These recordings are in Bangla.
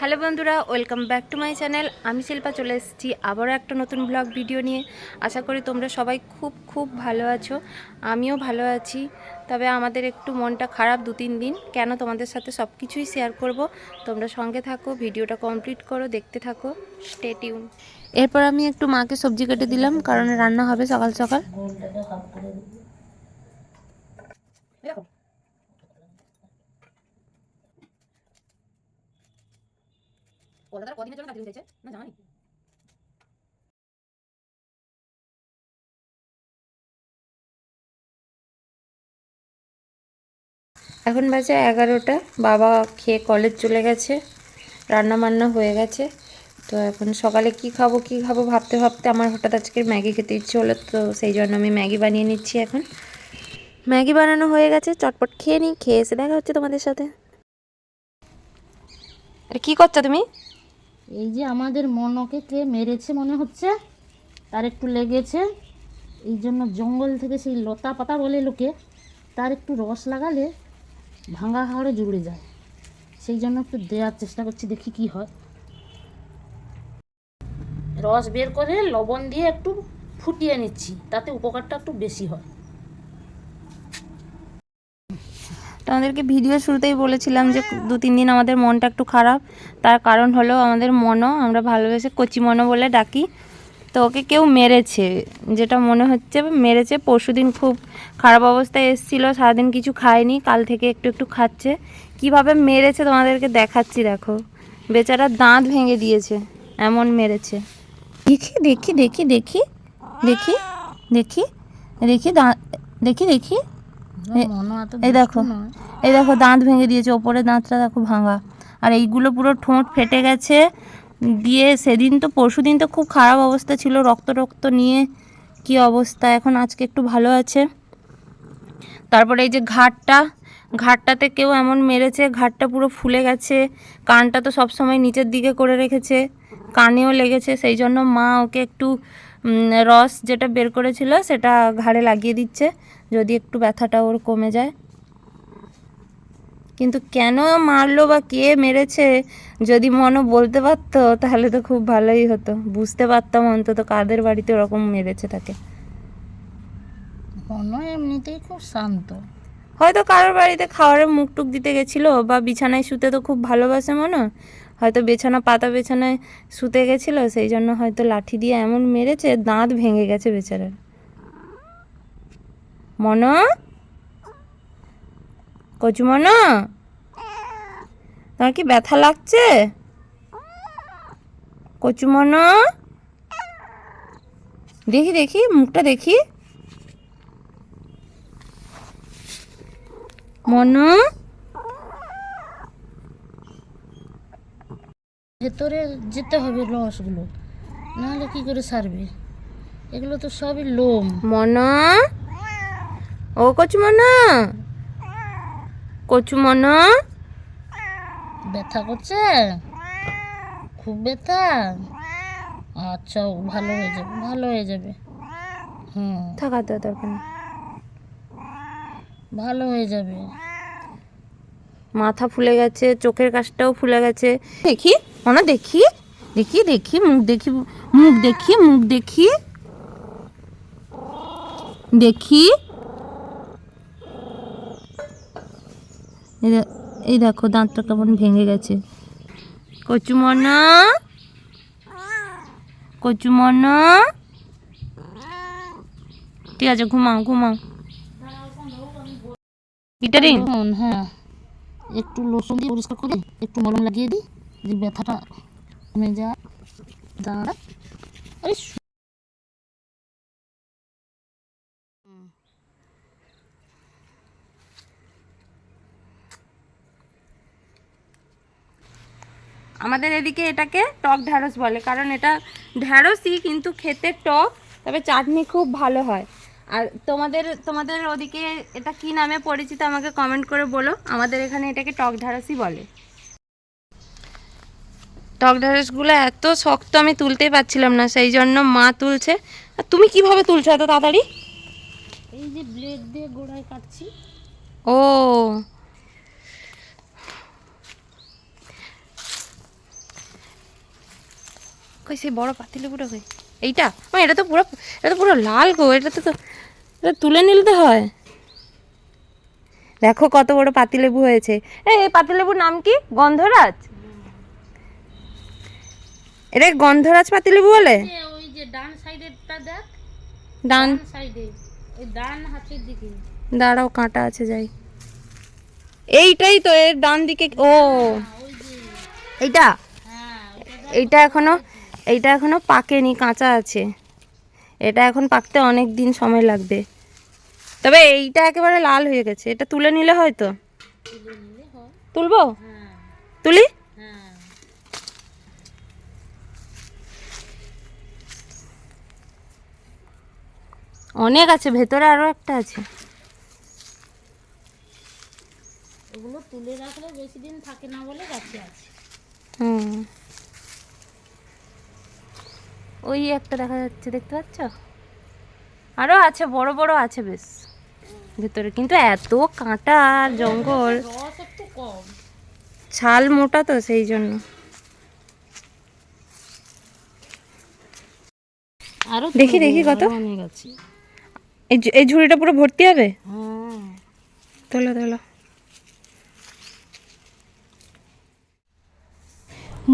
হ্যালো বন্ধুরা, welcome back to my channel. আমি শিল্পা, চলে এসেছি আবারও একটা নতুন ব্লগ ভিডিও নিয়ে। আশা করি তোমরা সবাই খুব খুব ভালো আছো। আমিও ভালো আছি। তবে আমাদের একটু মনটা খারাপ দু তিন দিন। কেন তোমাদের সাথে সব কিছুই শেয়ার করব? তোমরা সঙ্গে থাকো, ভিডিওটা কমপ্লিট করো, দেখতে থাকো। স্টে টিউন এরপর আমি একটু মাকে সবজি কেটে দিলাম, কারণ রান্না হবে সকাল সকাল। কদিনের জন্য চাইছে না জানি এখন বাজে এগারোটা। বাবা খেয়ে কলেজ চলে গেছে রান্না বান্না হয়ে গেছে। তো এখন সকালে কি খাব কি খাব ভাবতে ভাবতে আমার হঠাৎ আজকে ম্যাগি খেতে ইচ্ছে হলো তো সেই জন্য আমি ম্যাগি বানিয়ে নিচ্ছি এখন। ম্যাগি বানানো হয়ে গেছে চটপট খেয়ে নিই খেয়ে এসে দেখা হচ্ছে তোমাদের সাথে। আরে কি করছ তুমি? এই যে আমাদের মনকে কে মেরেছে মনে হচ্ছে? তার একটু লেগেছে। এই জন্য জঙ্গল থেকে সেই লতা পাতা বলে লোকে, তার একটু রস লাগালে ভাঙা হাড়ে জুড়ে যায়। সেই জন্য একটু দেওয়ার চেষ্টা করছি, দেখি কি হয়। রস বের করে লবণ দিয়ে একটু ফুটিয়ে নিচ্ছি, তাতে উপকারটা একটু বেশি হয়। তোমাদেরকে ভিডিও শুরুতেই বলেছিলাম যে দু, তিন দিন আমাদের মনটা একটু খারাপ। তার কারণ হলো আমাদের মনও, আমরা ভালোবেসে কচি মনো বলে ডাকি। তো ওকে কেউ মেরেছে, যেটা মনে হচ্ছে মেরেছে। পরশুদিন খুব খারাপ অবস্থায় এসেছিল, সারাদিন কিছু খায়নি, কাল থেকে একটু একটু খাচ্ছে। কীভাবে মেরেছে তোমাদেরকে দেখাচ্ছি দেখো। বেচারা দাঁত ভেঙে দিয়েছে, এমন মেরেছে। দেখি দেখি দেখি দেখি দেখি দেখি দেখি দেখি দেখি। মনো এই দেখো এই দেখো দাঁত ভেঙে দিয়েছে ওপরে দাঁতটা দেখো ভাঙা। আর এইগুলো পুরো ঠোঁট ফেটে গেছে দিয়ে সেদিন তো পরশু দিন তো খুব খারাপ অবস্থা ছিল রক্ত রক্ত নিয়ে কি অবস্থা এখন আজকে একটু ভালো আছে। তারপরে এই যে ঘাটটা ঘাটটাতে কেউ এমন মেরেছে ঘাটটা পুরো ফুলে গেছে কানটা তো সব সময় নিচের দিকে করে রেখেছে কানেও লেগেছে সেই জন্য মা ওকে একটু রস যেটা বের করেছিল সেটা ঘাড়ে লাগিয়ে দিচ্ছে। যদি একটু ব্যথাটা ওর কমে যায়। কিন্তু কেন মারলো বা কে মেরেছে যদি মনও বলতে পারতো তাহলে তো খুব ভালোই হতো। বুঝতে পারতাম অন্তত কাদের বাড়িতে ওরকম মেরেছে তাকে। মনো এমনিতেই খুব শান্ত। হয়তো কারোর বাড়িতে খাবারের মুখ টুক দিতে গেছিল বা বিছানায় শুতে তো খুব ভালোবাসে মনে হয়তো বিছানা পাতা বেছানায় শুতে গেছিল সেই জন্য হয়তো লাঠি দিয়ে এমন মেরেছে দাঁত ভেঙে গেছে বেচারার। মন? কচু মন? তোমার কি ব্যথা লাগছে? কচু মন? দেখি দেখি মুখটা দেখি। মনু? ভেতরে যেতে হবে রসগুলো নাহলে কি করে সারবে? এগুলো তো সবই লোম। মনা? ও কচু মনা কচু মনা ব্যথা করছে? খুব ব্যথা? আচ্ছা ভালো হয়ে যাবে ভালো হয়ে যাবে। হুম। থাকা তো দরকার। ভালো হয়ে যাবে। মাথা ফুলে গেছে চোখের কাছটাও ফুলে গেছে। দেখি মনা দেখি। দেখি দেখি মুখ দেখি মুখ দেখি মুখ দেখি। দেখি। এই দেখো, দাঁতটা কেমন ভেঙে গেছে। কচু মনা কচু মনা ঠিক আছে, ঘুমাও ঘুমাও। হ্যাঁ। একটু লোশন দিয়ে পরিষ্কার করে একটু মলম লাগিয়ে দিই যে ব্যথাটা কমে যায় দাঁড়া। আমাদের এদিকে এটাকে টক ঢ্যাঁড়স বলে কারণ এটা ঢ্যাঁড়সই কিন্তু খেতে টক তবে চাটনি খুব ভালো হয়। আর তোমাদের তোমাদের ওদিকে এটা কি নামে পরিচিত আমাকে কমেন্ট করে বলো আমাদের এখানে এটাকে টক ঢ্যাঁড়সই বলে। টক ঢ্যাঁড়সগুলো এত শক্ত আমি তুলতেই পারছিলাম না সেই জন্য মা তুলছে। আর তুমি কীভাবে তুলছো এত তাড়াতাড়ি? এই যে ব্লেড দিয়ে গোড়ায় কাটছি। ও কই সেই বড় পাতিলেবুটা কই? এইটা? ও এটা তো পুরো এটা তো পুরো লাল গো এটা তো তো এটা তুলে নিতে হয়। দেখো কত বড় পাতিলেবু হয়েছে। এই এই পাতিলেবুর নাম কি? গন্ধরাজ? এটা গন্ধরাজ পাতিলেবু বলে? ওই যে ডান সাইডেরটা দেখ। ডান। সাইডে ওই ডান হাতের দিকে। দাঁড়াও কাঁটা আছে যাই। এইটাই তো এর ডান দিকে ও। এইটা? হ্যাঁ এইটা এখনও এইটা এখনও পাকেনি কাঁচা আছে। এটা এখন পাকতে অনেক দিন সময় লাগবে। তবে এইটা একেবারে লাল হয়ে গেছে। এটা তুলে নিলে হয়তো? তুলে তুলবো? তুলি? অনেক আছে ভেতরে আরও একটা আছে। ওগুলো তুলে রাখলে বেশি দিন থাকে না বলে গাছে আছে। হুম। ওই একটা দেখা যাচ্ছে দেখতে পাচ্ছ? আরও আছে বড় বড় আছে বেশ। ভেতরে কিন্তু এত কাঁটা আর জঙ্গল। ছাল মোটা তো সেই জন্য। আরও দেখি, দেখি কত? এই এই ঝুড়িটা পুরো ভর্তি হবে? হ্যাঁ। তোলো তোলো।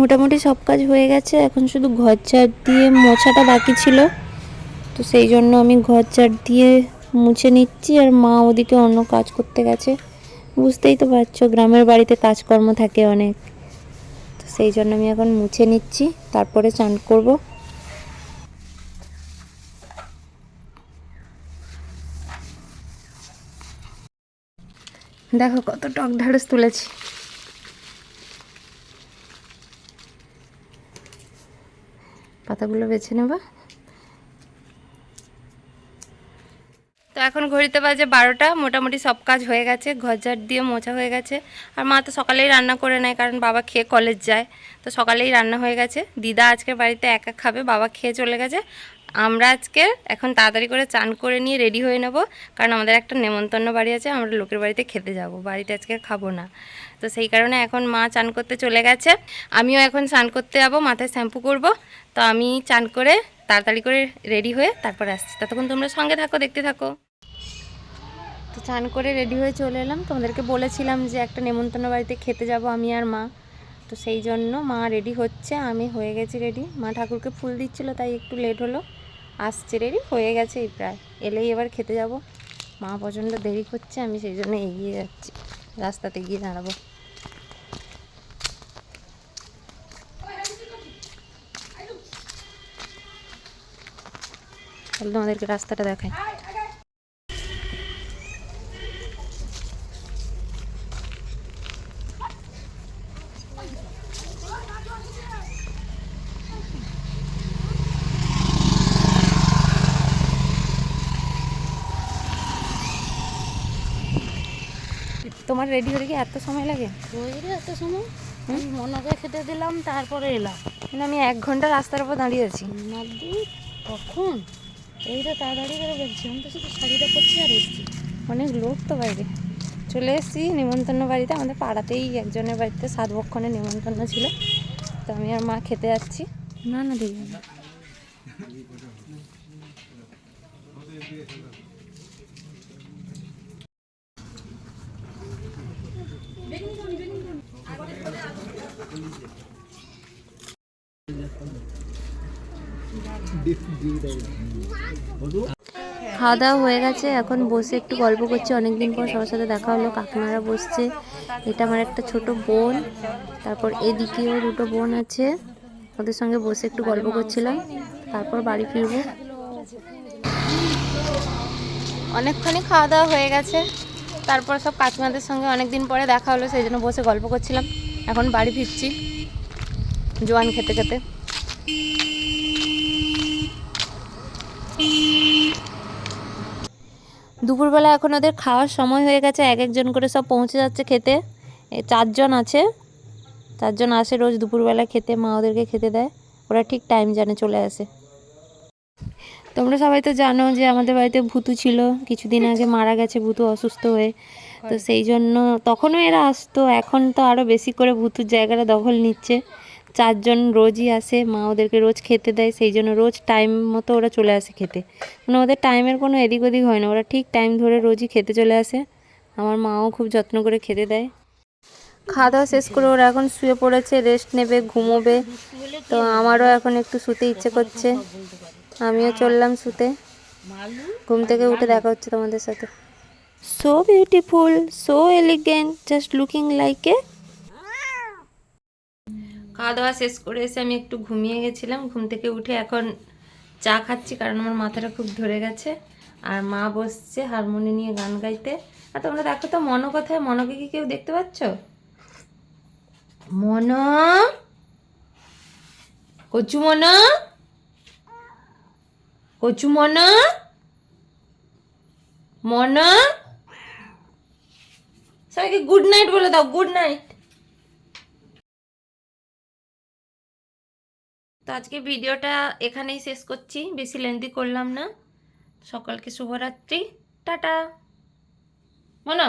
মোটামুটি সব কাজ হয়ে গেছে। এখন শুধু ঘর ঝাড় দিয়ে মোছাটা বাকি ছিল। তো সেই জন্য আমি ঘর ঝাড় দিয়ে মুছে নিচ্ছি আর মা ওদিকে অন্য কাজ করতে গেছে। বুঝতেই তো পারছ, গ্রামের বাড়িতে কাজকর্ম থাকে অনেক। তো সেই জন্য আমি এখন মুছে নিচ্ছি, তারপরে চান করব। দেখো কত টক ঢাড়স তুলেছি। পাতাগুলো বেছে নেবা। তো এখন ঘড়িতে বাজে বারোটা, মোটামুটি সব কাজ হয়ে গেছে ঘর ঝাড় দিয়ে মোছা হয়ে গেছে। আর মা তো সকালেই রান্না করে নেয়, কারণ বাবা খেয়ে কলেজ যায়। তো সকালেই রান্না হয়ে গেছে। দিদা আজকে বাড়িতে একা খাবে, বাবা খেয়ে চলে গেছে। আমরা আজকে এখন তাড়াতাড়ি করে চান করে নিয়ে রেডি হয়ে নেব, কারণ আমাদের একটা নেমন্তন্ন বাড়ি আছে, আমরা লোকের বাড়িতে খেতে যাব, বাড়িতে আজকে খাব না। তো সেই কারণে এখন মা চান করতে চলে গেছে। আমিও এখন স্নান করতে যাব, মাথায় শ্যাম্পু করব। তো আমি চান করে তাড়াতাড়ি করে রেডি হয়ে তারপর আসছি। ততক্ষণ তোমরা সঙ্গে থাকো, দেখতে থাকো। তো চান করে রেডি হয়ে চলে এলাম। তোমাদেরকে বলেছিলাম যে একটা নেমন্তন্ন বাড়িতে খেতে যাব আমি আর মা। তো সেই জন্য মা রেডি হচ্ছে, আমি হয়ে গেছি রেডি। মা ঠাকুরকে ফুল দিচ্ছিল, তাই একটু লেট হলো। আসছে রেডি হয়ে গেছে প্রায়। এলেই এবার খেতে যাব। মা প্রচণ্ড দেরি করছে, আমি সেই জন্য এগিয়ে যাচ্ছি। রাস্তাতে গিয়ে দাঁড়াবো। তাহলে তোমাদেরকে রাস্তাটা দেখায় তোমার রেডি হতে কি এত সময় লাগে? ওই রে এত সময়? মনকে খেতে দিলাম তারপরে এলাম। মানে আমি এক ঘণ্টা রাস্তার উপর দাঁড়িয়ে আছি। কখন? এইটা তাড়াতাড়ি করে বলছি আমি তো শুধু শাড়িটা করছি আর এসছি। অনেক লোক তো বাইরে। চলে এসেছি নিমন্ত্রণ বাড়িতে। আমাদের পাড়াতেই একজনের বাড়িতে সাত বক্ষণে নিমন্ত্রণ ছিল। তো আমি আর মা খেতে যাচ্ছি। না না দেখি না খাওয়া দাওয়া হয়ে গেছে, এখন বসে একটু গল্প করছি। অনেকদিন পর সবার সাথে দেখা হলো, কাকিমারা বসছে। এটা আমার একটা ছোট বোন, তারপর এদিকেও দুটো বোন আছে। ওদের সঙ্গে বসে একটু গল্প করছিলাম, তারপর বাড়ি ফিরবো। অনেকক্ষণই খাওয়া দাওয়া হয়ে গেছে, তারপর সব কাকিমাদের সঙ্গে অনেকদিন পরে দেখা হলো, সেই জন্য বসে গল্প করছিলাম। এখন বাড়ি ফিরছি, জোয়ান খেতে খেতে। দুপুরবেলা এখন ওদের খাওয়ার সময় হয়ে গেছে, এক একজন করে সব পৌঁছে যাচ্ছে খেতে। চারজন আছে, চারজন আসে রোজ দুপুরবেলা খেতে, মা ওদেরকে খেতে দেয়। ওরা ঠিক টাইম জানে চলে আসে। তোমরা সবাই তো জানো যে আমাদের বাড়িতে ভূতু ছিল, কিছুদিন আগে মারা গেছে ভূতু অসুস্থ হয়ে। তো সেই জন্য তখনও এরা আসতো, এখন তো আরও বেশি করে ভূতুর জায়গাটা দখল নিচ্ছে। চারজন রোজই আসে, মা ওদেরকে রোজ খেতে দেয়, সেই জন্য রোজ টাইম মতো ওরা চলে আসে খেতে। মানে ওদের টাইমের কোনো এদিক ওদিক হয় না, ওরা ঠিক টাইম ধরে রোজই খেতে চলে আসে। আমার মাও খুব যত্ন করে খেতে দেয়। খাওয়া দাওয়া শেষ করে ওরা এখন শুয়ে পড়েছে রেস্ট নেবে, ঘুমোবে। তো আমারও এখন একটু শুতে ইচ্ছে করছে। আমিও চললাম শুতে। ঘুম থেকে উঠে দেখা হচ্ছে তোমাদের সাথে। So beautiful so elegant just looking like a খাওয়া দাওয়া শেষ করে এসে আমি একটু ঘুমিয়ে গেছিলাম। ঘুম থেকে উঠে এখন চা খাচ্ছি কারণ আমার মাথাটা খুব ধরে গেছে। আর মা বসছে হারমোনি নিয়ে গান গাইতে। আর তোমরা দেখো তো মনো কোথায়? মনোকে কি কেউ দেখতে পাচ্ছ? মন? কচু মন? কচু মন? মন? সবাইকে গুড নাইট বলে দাও, গুড নাইট। আজকে ভিডিওটা এখানেই শেষ করছি। বেশি লেন্দি করলাম না। সকালকে শুভরাত্রি। টাটা। মনা?